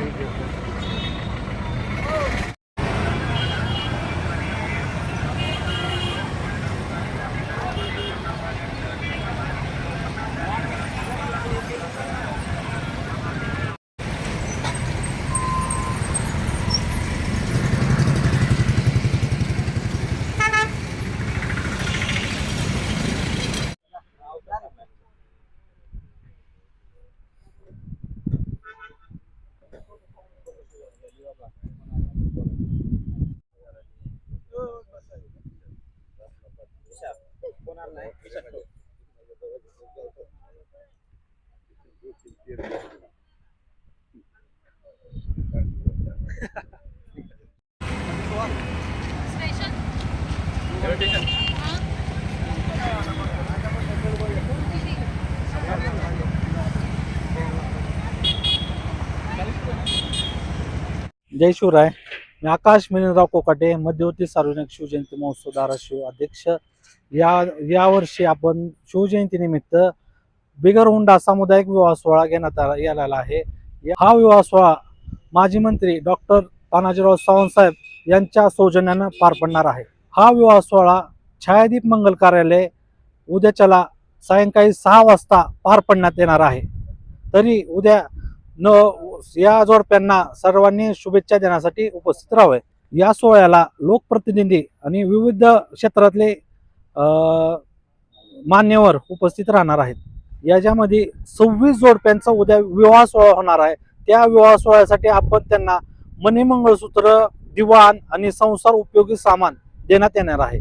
видео. जय शिवराय. मी आकाश मिनराव कोकाटे मध्यवर्ती सार्वजनिक शिवजयंती महोत्सव धाराशिव अध्यक्ष. या यावर्षी आपण शिवजयंतीनिमित्त बिगर हुंडा सामुदायिक विवाह सोहळा घेण्यात आला आलेला आहे. हा विवाह सोहळा माजी मंत्री डॉक्टर तानाजीराव सावंतसाहेब यांच्या सौजन्यानं पार पडणार आहे. हा विवाह सोहळा छायादीप मंगल कार्यालय उद्याच्याला सायंकाळी सहा वाजता पार पडण्यात येणार आहे. तरी उद्या न या जोडप्यांना सर्वांनी शुभेच्छा देण्यासाठी उपस्थित राहावे. या सोहळ्याला लोकप्रतिनिधी आणि विविध क्षेत्रातले मान्यवर उपस्थित राहणार आहेत. याच्यामध्ये सव्वीस जोडप्यांचा उद्या विवाह सोहळा होणार आहे. त्या विवाह सोहळ्यासाठी आपण त्यांना मनी मंगळसूत्र दिवाण आणि संसार उपयोगी सामान देण्यात येणार आहे.